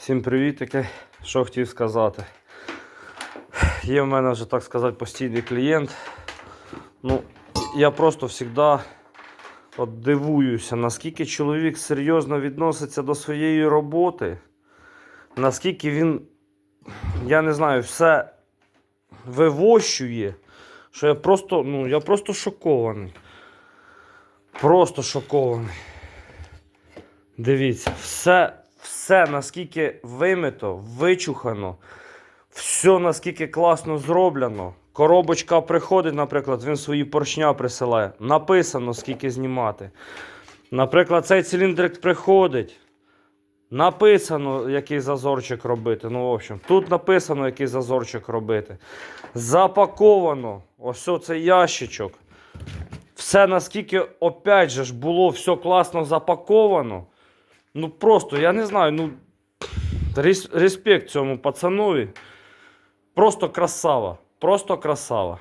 Всім привітики. Що хотів сказати. Є в мене вже, так сказати, постійний клієнт. Ну, я просто завжди от дивуюся, наскільки чоловік серйозно відноситься до своєї роботи, наскільки він, я не знаю, все вивощує, що я просто, ну, я просто шокований. Просто шокований. Дивіться, все, все наскільки вимито, вичухано, все наскільки класно зроблено. Коробочка приходить, наприклад, він свої поршня присилає. Написано, скільки знімати. Наприклад, цей циліндрик приходить. Написано, який зазорчик робити. Ну, в общем, тут написано, який зазорчик робити. Запаковано. Ось цей ящичок. Все наскільки, опять же було все класно запаковано. Ну просто, я не знаю, ну. Респект цьому пацанові. Просто красава. Просто красава.